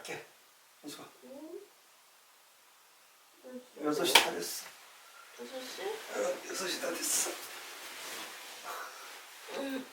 갈게. 현수가. 6시 다 됐어. 6시? 어, 6시 다 됐어. 일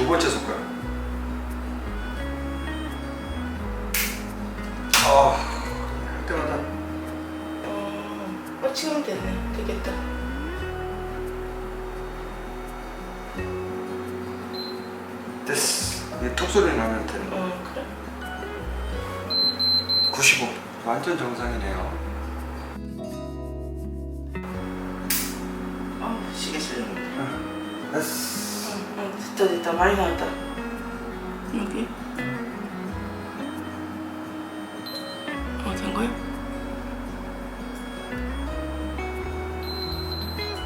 두 번째 손가락. 아, 할 때마다 어, 어 지금 됐네 되겠다 됐어. 이게 톡 소리 나면 되는 거. 어 그래? 95. 완전 정상이네요. 아 시계 쓰려는데 됐어. 응 됐다 됐다 많이 나왔다 여기 어 된 거야?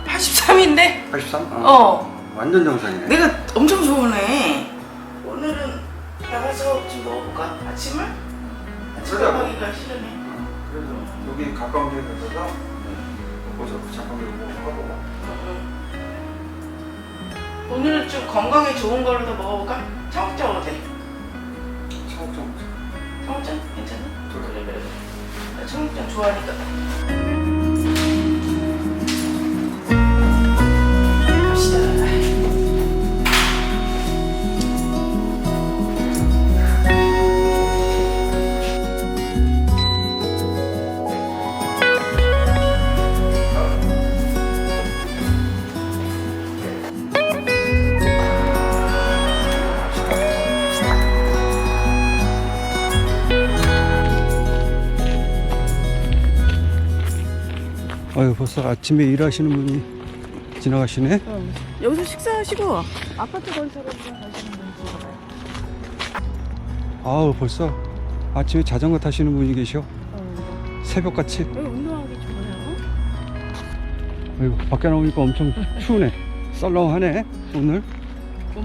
83인데? 83? 어 완전 정상이네. 내가 엄청 좋으네 오늘은 나가서 좀 먹어볼까? 아침을? 아침 그러자고. 먹기가 싫으네 어, 그래서 여기 가까운 데 거기서 잠깐 이거 하고. 오늘은 좀 건강에 좋은 걸로 더 먹어볼까? 청국장 어때? 청국장. 청국장? 괜찮아? 그래. 그래 청국장 좋아하니까 아유 벌써 아침에 일하시는 분이 지나가시네. 여기서 식사하시고 아파트 건설을 하시는 분이 아우 벌써 아침에 자전거 타시는 분이 계셔. 새벽같이. 여기 운동하기 좋아요 아이고 밖에 나오니까 엄청 추우네. 썰렁하네 오늘.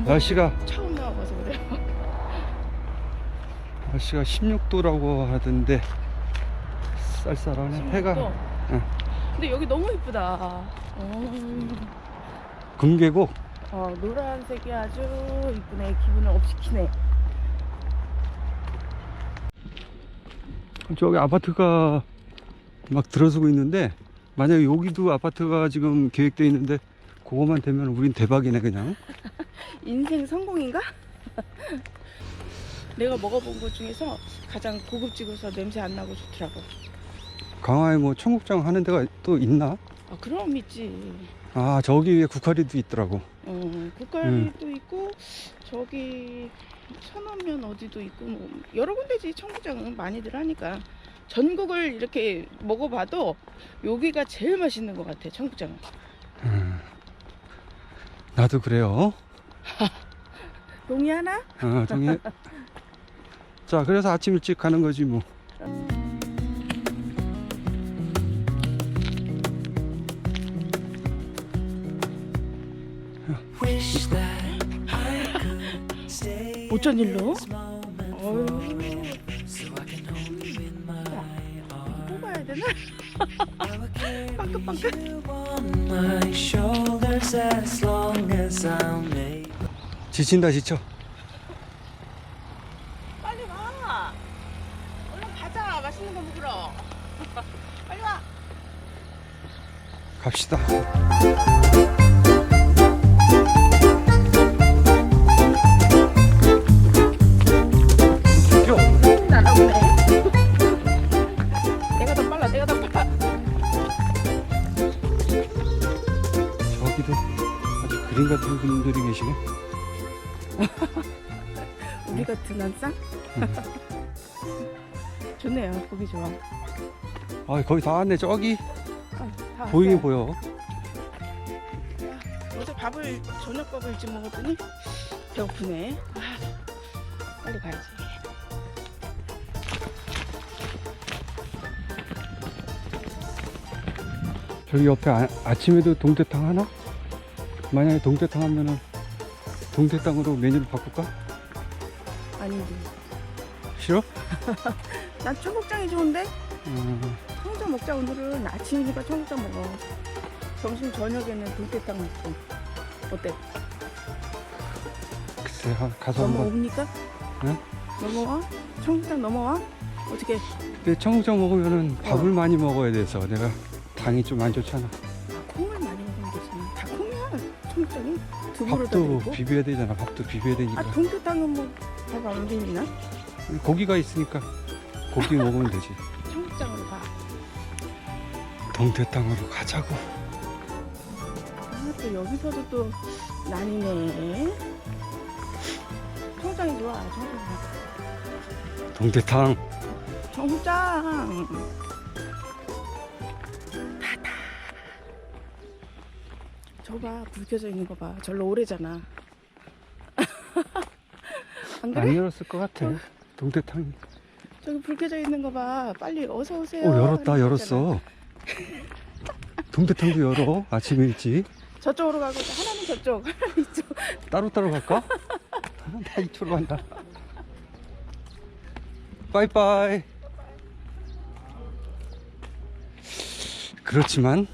날씨가 처음 나와봐서 그래요 날씨가 16도라고 하던데 쌀쌀하네. 해가 또. 응. 근데 여기 너무 이쁘다 어, 금계곡. 어, 노란색이 아주 이쁘네 기분을 업시키네 저기 아파트가 막 들어서고 있는데 만약에 여기도 아파트가 지금 계획돼 있는데 그거만 되면 우린 대박이네 그냥. 인생 성공인가? 내가 먹어본 것 중에서 가장 고급지고서 냄새 안 나고 좋더라고. 강화에 뭐 청국장 하는 데가 또 있나? 아 그럼 있지. 아 저기 위에 국화리도 있더라고. 어 국갈이도 있고 저기 천안면 어디도 있고 뭐 여러 군데지 청국장은 많이들 하니까 전국을 이렇게 먹어봐도 여기가 제일 맛있는 것 같아 청국장은. 음. 나도 그래요. 동의하나? 어, 정해. 자, 그래서 아침 일찍 가는 거지 뭐. 어쩐 일로? 어휴. 뽑아야 되나? 빵긋빵긋. 지친다 지쳐. 빨리 와. 얼른 가자. 맛있는 거 먹으러. 빨리 와. 갑시다. 같은 분들이 계시네. 우리 같은 한상? 음. 좋네요. 보기 좋아. 아, 거의 다 왔네. 저기 아, 다 보이긴 보여. 아, 어제 밥을 저녁밥을 일찍 먹었더니 배고프네. 아, 빨리 가야지. 저기 옆에 아, 아침에도 동태탕 하나? 만약에 동태탕 하면은 동태탕으로 메뉴를 바꿀까? 아닌데. 싫어? 난 청국장이 좋은데? 어, 청국장 먹자 오늘은 아침이니까 청국장 먹어. 점심 저녁에는 동태탕 먹고. 어때? 글쎄 하- 가서 한번 넘어옵니까? 응? 넘어와? 청국장 넘어와? 어떻게? 근데 청국장 먹으면은 밥을 많이 먹어야 돼서 내가 당이 좀 안 좋잖아 아, 다 밥도. 비벼야 되잖아 밥도 비벼야 되니까 아 동태탕은 뭐밥안 비비나? 고기가 있으니까 고기 먹으면 되지 청국장으로 가. 동태탕으로 가자고 아, 또 여기서도 또 난이네. 청국장이 좋아. 청국장. 동태탕 청국장. 저봐 불 켜져 있는 거 봐. 절로 오래잖아. 안 그래? 안 열었을 것 같아 동태탕 저기 불 켜져 있는 거 봐. 빨리 어서 오세요. 오 열었다 하는 열었어 동태탕도 열어 아침 일찍. 저쪽으로 가고 하나는 저쪽, 하나는 이쪽. 따로따로 갈까? 나 이쪽으로 간다 빠이빠이 그렇지만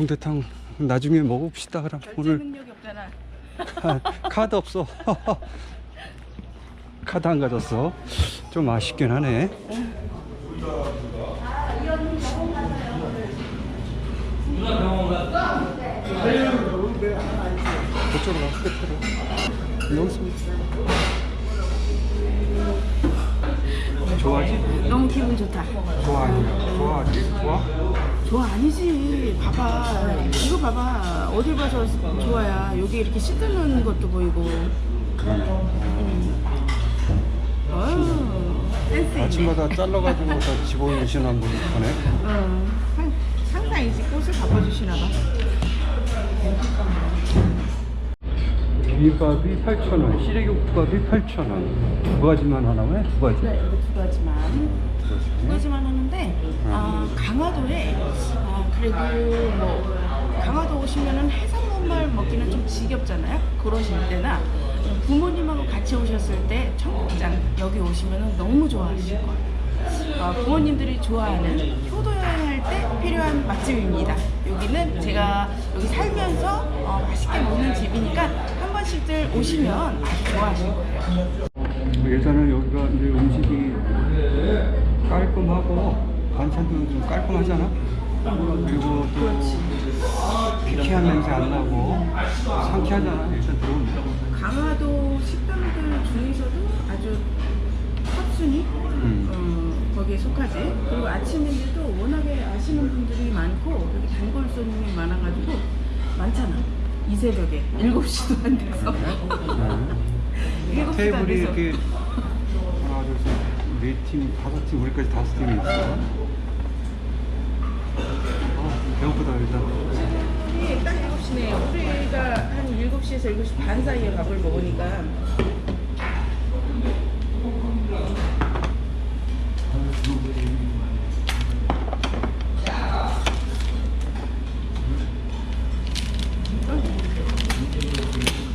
동태탕 나중에 먹읍시다 그럼 오늘 능력이 없잖아. 아, 카드 없어 카드 안 가졌어 좀 아쉽긴 하네 그쪽으로 가 끝으로 여기서 좋아하지? 너무 기분 좋다. 좋아 아니야 좋아하지? 좋아? 좋아 아니지. 봐봐. 이거 봐봐. 어딜 봐서 좋아야. 여기 이렇게 씻는 것도 보이고. 음. 어휴, 센스 있네. 아침마다 잘라가지고 다 집어넣으시는 분이 하네 어, 상- 상당히지 꽃을 바꿔주시나 봐. 비빔밥이 8,000원, 시래기국밥이 8,000원. 두 가지만 하나 왜? 두 가지? 네, 이거 두 가지만. 두 가지. 두 가지만 아, 강화도에, 아, 그래도 뭐, 강화도 오시면은 해산물만 먹기는 좀 지겹잖아요? 그러실 때나, 부모님하고 같이 오셨을 때 청국장 여기 오시면은 너무 좋아하실 거예요. 어, 부모님들이 좋아하는 효도 여행할 때 필요한 맛집입니다. 여기는 제가 여기 살면서 어, 맛있게 먹는 집이니까 한 번씩들 오시면 아주 좋아하실 거예요. 예전에 여기가 이제 음식이 깔끔하고 반찬도 좀 깔끔하잖아. 그리고 또 피키한 냄새 안 나고 상쾌하잖아. 일단 들어오면. 강화도 식당들 중에서도 아주 탑순위 음. 어, 거기에 속하지. 그리고 아침인데도 워낙에 아시는 분들이 많고 여기 단골 손님이 많아가지고 많잖아. 이 새벽에 7시도 안 돼서 네. 7시도 안 테이블이 이렇게 네 팀, 다섯 팀, 우리까지 다섯 팀이 있어. 어, 배고프다 일단. 우리 딱 7시네. 우리가 한 7시에서 7시 반 사이에 밥을 먹으니까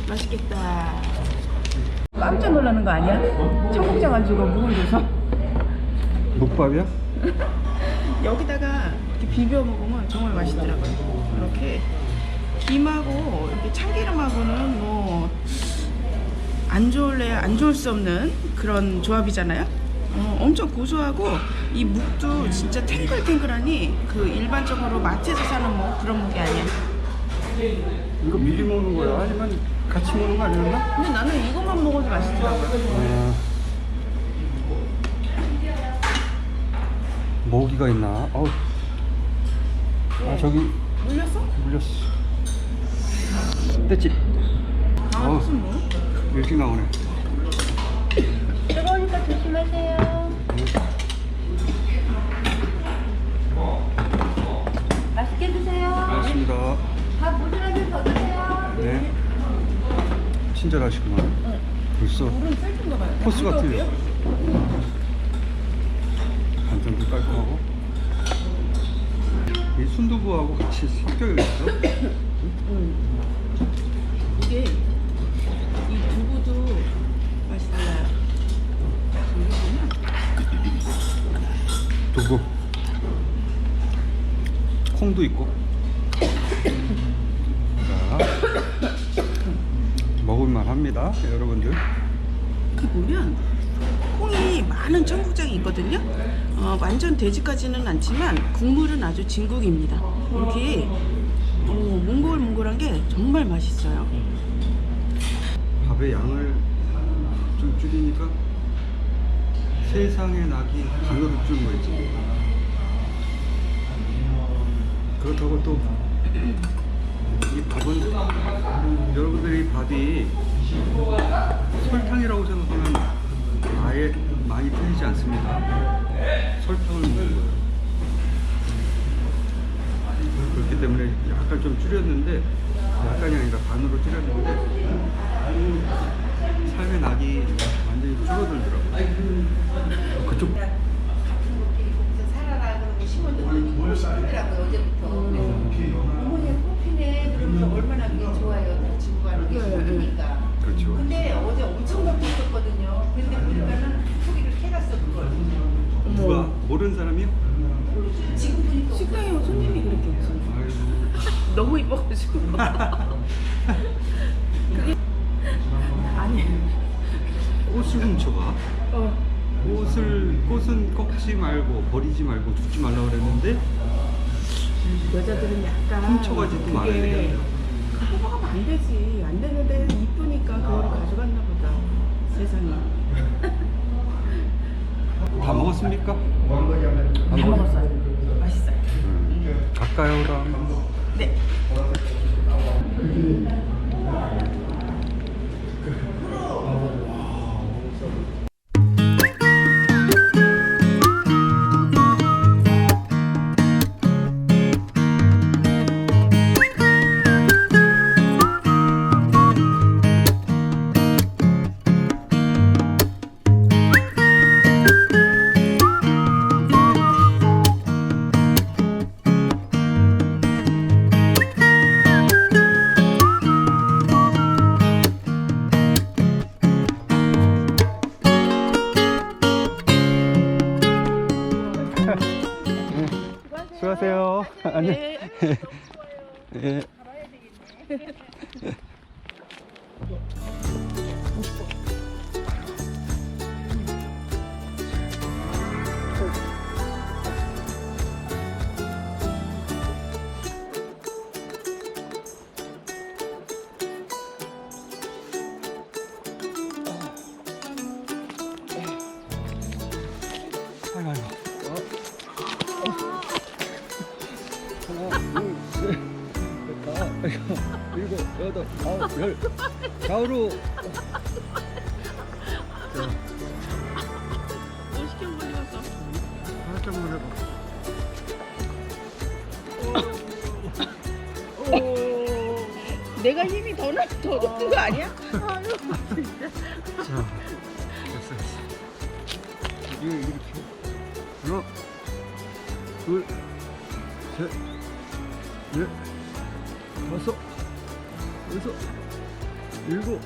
맛있겠다. 깜짝 놀라는 거 아니야? 청국장 안 주고 묵을 줘서. 묵밥이야? 여기다가 이렇게 비벼 먹으면 정말 맛있더라고요. 이렇게 김하고 이렇게 참기름하고는 뭐 안 좋을래 안 좋을 수 없는 그런 조합이잖아요. 어, 엄청 고소하고 이 묵도 진짜 탱글탱글하니 그 일반적으로 마트에서 사는 뭐 그런 묵이 아니야. 이거 미리 먹는 거야? 아니면 같이 먹는 거 아니었나? 근데 나는 이것만 먹어도 맛있더라고요. 네. 아. 모기가 있나? 어우. 아 저기 물렸어? 물렸어. 떼집 아, 어. 뭐? 일찍 나오네. 뜨거우니까 조심하세요. 맛있게 드세요. 알겠습니다. 밥 모자라게 더 드세요. 네. 벌써 물은 셀픈가 봐요. 코스 물도 같아요. 없고요? 간장도 깔끔하고. 이 순두부하고 같이 섞여 있어. 이게 이 두부도 맛이 달라요. 두부. 콩도 있고. 자, 먹을만 합니다, 여러분들. 이렇게 보면 콩이 많은 청국장이 있거든요. 어, 완전 돼지까지는 않지만 국물은 아주 진국입니다. 이렇게 어, 몽골몽골한 게 정말 맛있어요. 밥의 양을 좀 줄이니까 세상의 낙이 반으로 준 거지. 그렇다고 또 이 밥은 여러분들이 밥이 설탕이라고 생각하면 아예 많이 틀리지 않습니다. 설탕을 먹는 거예요. 그렇기 때문에 약간 좀 줄였는데 약간이 아니라 반으로 줄였는데 삶의 낙이 완전히 줄어들더라고요. 그쪽 살아라 그러고 심어줬더니 심더라고요 어제부터 이뻐가지고. 그게 아니. 꽃을 훔쳐가. 어. 꽃을 꽃은 꺾지 말고 버리지 말고 죽지 말라 그랬는데 여자들은 약간 훔쳐가지고 말아야 그게 되겠네요. 가면 안 되지. 안 되는데 이쁘니까 그거를 가져갔나 보다. 세상에. 다 먹었습니까? 다 먹었어요. 맛있어요. 갈까요, 그럼? 네. 수고하세요. 안녕. 네. 예. 여덟, 아홉, 열. 좌우로. 자, 뭐 시켜 먹었어? 살짝만 해봐. 내가 힘이 더 나, 더 높은 거 아니야? 자, 됐어, 됐어. 이거 이렇게. 하나, 둘, 셋, 여섯, 일곱,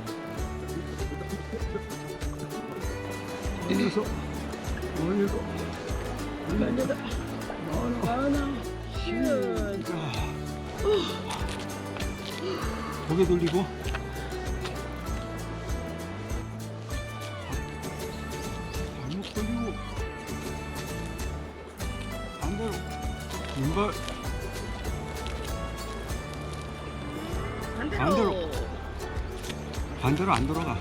어, 일곱, 만져다. 하나, 슛. 고개 돌리고. 발목 돌리고. 반대로 왼발 반대로 안 돌아가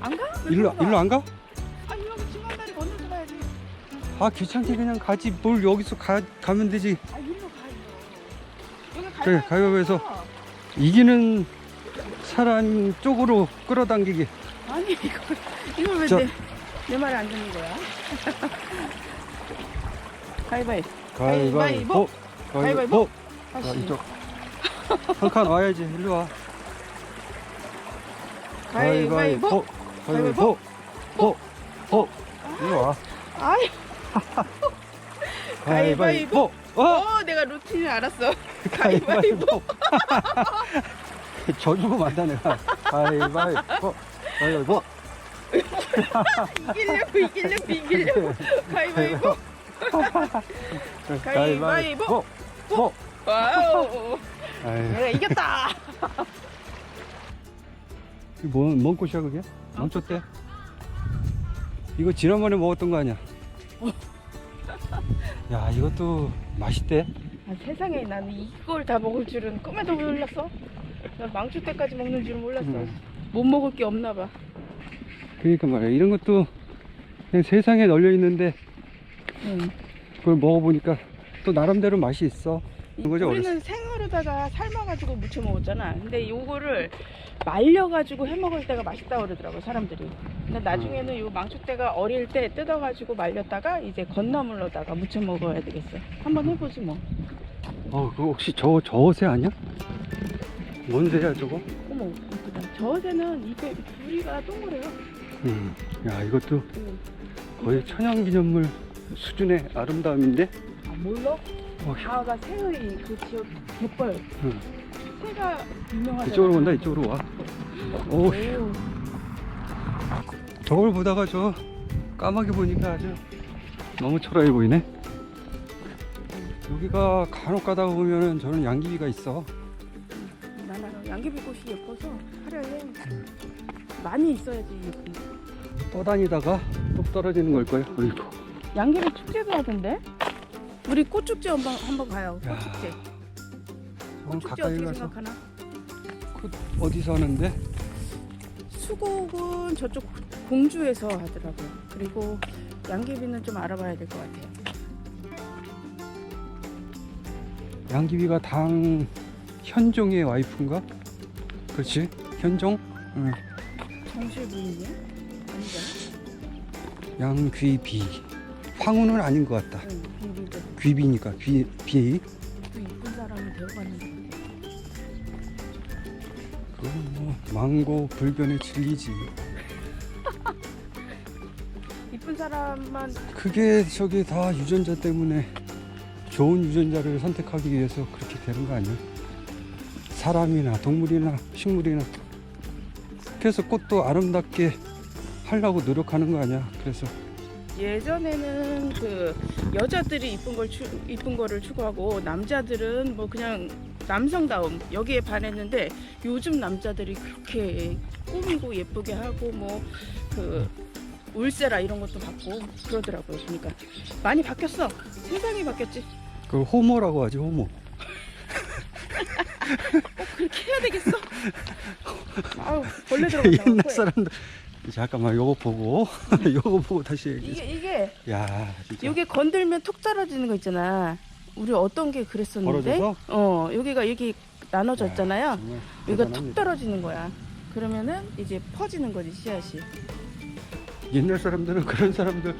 안 가? 일로 일로 안 가? 아, 일로 지금 한 다리 건너서 가야지. 아 귀찮게 그냥 가지 뭘 여기서 가, 가면 되지 아, 일로 가요. 여기 그래. 가위바위보에서. 이기는 사람 쪽으로 끌어당기기 아니, 이걸, 이걸 왜 저- 내, 내 말을 안 듣는 거야? 가위바위. 가위바위보 가위바위보. 가위바위보 자 다시. 이쪽 한 칸 와야지. 일로 와. 가위바위보. 가위바위보. 보. 보. 일로 와. 아이, 가위바위보. 어? 어, 내가 루틴을 알았어. 가위바위보. 져주고 만다 내가. 가위바위보. 가위바위보. 이기려고, 이기려고, 이기려고. 가위바위보. 가위바위보. 보. 와우. 아이, 내가 이겼다. 이게 뭔, 뭔 꽃이야 그게? 멈췄대. 이거 지난번에 먹었던 거 아니야? 야 이것도 맛있대. 아, 세상에 나는 이걸 다 먹을 줄은 꿈에도 몰랐어. 난 망초 때까지 먹는 줄은 몰랐어. 음. 못 먹을 게 없나 봐. 그러니까 말이야 이런 것도 그냥 세상에 널려 있는데 응. 그걸 먹어보니까 또 나름대로 맛이 있어. 우리는 생으로다가 삶아가지고 무쳐 먹었잖아. 근데 요거를 말려가지고 해 먹을 때가 맛있다 그러더라고 사람들이. 근데 나중에는 요 망초대가 어릴 때 뜯어가지고 말렸다가 이제 건나물로다가 무쳐 먹어야 되겠어. 한번 해보지 뭐. 어 그거 혹시 저 저새 아니야? 뭔 새야 저거? 어머 이쁘다. 저새는 이게 부리가 동그래요. 음. 야 이것도 응. 거의 천연기념물 수준의 아름다움인데. 아 몰라? 어, 다가 새의 그 지역 갯벌. 응. 새가 유명하잖아. 이쪽으로 온다 이쪽으로 와. 오 오. 저걸 보다가 저 까마귀 보니까 아주 너무 초라해 보이네. 여기가 간혹 가다 보면은 저는 양귀비가 있어. 나는 양귀비 꽃이 예뻐서 화려해. 많이 있어야지 예쁜. 떠다니다가 뚝 떨어지는 걸 거야. 어이구. 양귀비 축제도 하던데? 우리 꽃축제 한번 한번 가요. 야. 꽃축제. 어, 꽃축제 가까이 어떻게 가서 생각하나? 그 어디서 하는데? 수국은 저쪽 공주에서 하더라고요. 그리고 양귀비는 좀 알아봐야 될 것 같아요. 양귀비가 당 현종의 와이프인가? 그렇지? 현종? 응. 정실 부인이야? 아니잖아. 양귀비. 황후는 아닌 것 같다. 응, 귀비니까 귀 비. 그 이쁜 사람을 데려갔는데. 그건 뭐 망고 불변의 진리지. 이쁜 사람만 그게 저기 다 유전자 때문에 좋은 유전자를 선택하기 위해서 그렇게 되는 거 아니야? 사람이나 동물이나 식물이나 그래서 꽃도 아름답게 하려고 노력하는 거 아니야? 그래서 예전에는 그 여자들이 이쁜 걸 추, 이쁜 거를 추구하고 남자들은 뭐 그냥 남성다움 여기에 반했는데 요즘 남자들이 그렇게 꾸미고 예쁘게 하고 뭐 그 울세라 이런 것도 받고 그러더라고요. 그러니까 많이 바뀌었어. 세상이 바뀌었지. 그걸 호모라고 하지 호모. 그렇게 해야 되겠어. 아우 벌레 들어간다. 옛날. 사람들 잠깐만 요거 보고 요거 보고 다시 얘기해. 이게 이게 야 진짜 여기 건들면 톡 떨어지는 거 있잖아. 우리 어떤 게 그랬었는데? 벌어져서? 어 여기가 이렇게 나눠졌잖아요. 정말 여기가 툭 대단합니다. 떨어지는 거야. 그러면은 이제 퍼지는 거지 씨앗이. 옛날 사람들은 그런 사람들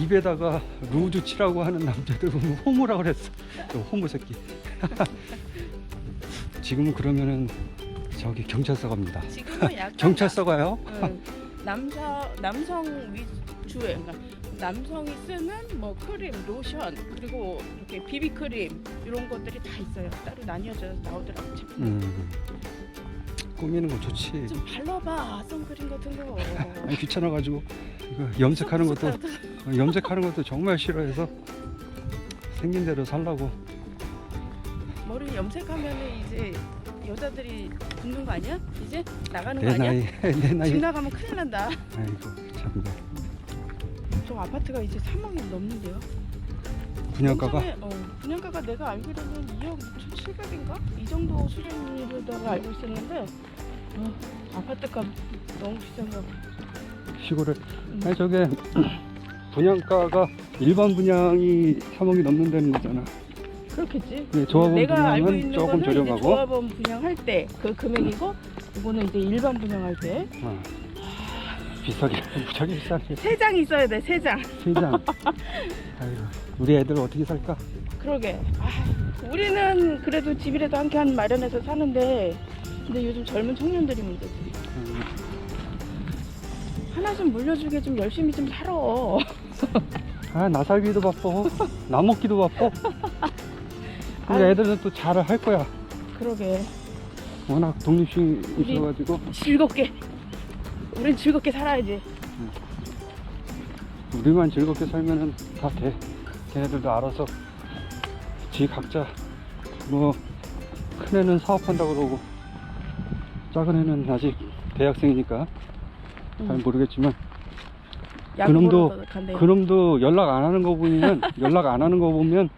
입에다가 루즈 칠하고 하는 남자들 보면 호모라 그랬어. 저 호모 새끼. 지금은 그러면은 저기 경찰서 갑니다. 지금은 약간 경찰서 가요? 나- 응, 남자 남성 위주의 그러니까 남성이 쓰는 뭐 크림, 로션 그리고 이렇게 비비 크림 이런 것들이 다 있어요. 따로 나뉘어져 나오더라고 제품. 음. 꾸미는 거 좋지. 좀 발라봐 선크림 같은 거. 아니 귀찮아가지고 이거 염색하는 것도 어, 염색하는 것도 정말 싫어해서 생긴 대로 살라고. 머리 염색하면은 이제 여자들이 붙는 거 아니야? 이제 나가는 거 내 아니야? 나이 내 나이. 집 나가면 큰일 난다. 아이고 참네. 저 아파트가 이제 3억이 넘는데요. 분양가가 어, 분양가가 내가 알기로는 2억 6,700인가? 이 정도 수준으로 알고 있었는데 어, 아파트 값 너무 비싼가 봐. 시골에 음. 아니 저게 분양가가 일반 분양이 3억이 넘는다는 거잖아. 그렇겠지. 네, 조합원 내가 알고 분양은 있는 조금 거는 이제 저렴하고. 조합원 분양할 때 그 금액이고 이거는 이제 일반 분양할 때 세장 어. 비싸게 무지하게 비싸게 있어야 돼. 세 장. 세장 아이고 우리 애들 어떻게 살까 그러게. 아, 우리는 그래도 집이라도 한칸 마련해서 사는데 근데 요즘 젊은 청년들이 문제지. 음, 하나 좀 물려주게 좀 열심히 좀 살아. 아, 나 살기도 바빠. 나 먹기도 바빠. 근데 아유. 애들은 또 잘 할 거야. 그러게 워낙 독립심이셔가지고 즐겁게 우린 즐겁게 살아야지. 우리만 즐겁게 살면은 다 돼. 걔네들도 알아서 지 각자 뭐 큰 애는 사업한다고 그러고 작은 애는 아직 대학생이니까 잘 응. 모르겠지만 야구 그놈도- 보러 간대요. 그놈도 연락 안 하는 거 보면 연락 안 하는 거 보면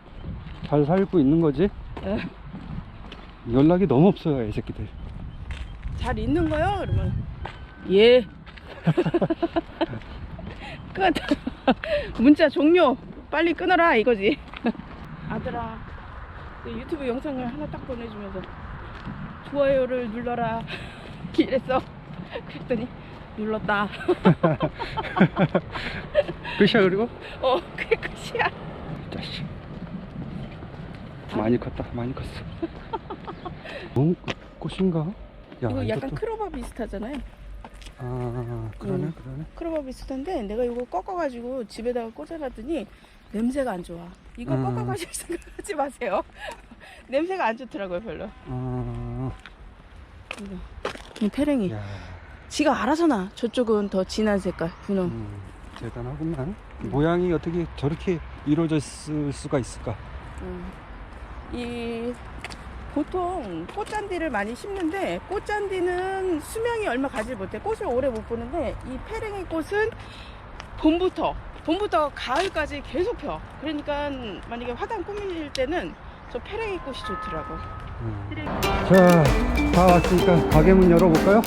잘 살고 있는 거지. 에. 연락이 너무 없어요, 이 새끼들. 잘 있는 거요? 그러면 예. 끝. 문자 종료. 빨리 끊어라 이거지. 아들아, 그 유튜브 영상을 하나 딱 보내주면서 좋아요를 눌러라 이랬어. 그랬더니 눌렀다. 끝이야, 그리고? 어, 그게 끝이야. 자식. 많이 컸다, 많이 컸어. 뭔 꽃인가? 야, 이거 약간 이것도- 크로바 비슷하잖아요. 아, 그러네, 음. 그러네. 크로바 비슷한데 내가 이거 꺾어가지고 집에다가 꽂아놨더니 냄새가 안 좋아. 이거 음. 꺾어가실 생각하지 마세요. 냄새가 안 좋더라고요 별로. 아, 이 페랭이. 야, 지가 알아서 나. 저쪽은 더 진한 색깔 분홍. 음, 대단하구만. 모양이 어떻게 저렇게 이루어졌을 수가 있을까? 음. 이 보통 꽃잔디를 많이 심는데 꽃잔디는 수명이 얼마 가지 못해. 꽃을 오래 못 보는데 이 페랭이 꽃은 봄부터 봄부터 가을까지 계속 펴. 그러니까 만약에 화단 꾸밀 때는 저 페랭이 꽃이 좋더라고. 음. 자, 다 왔으니까 가게 문 열어볼까요?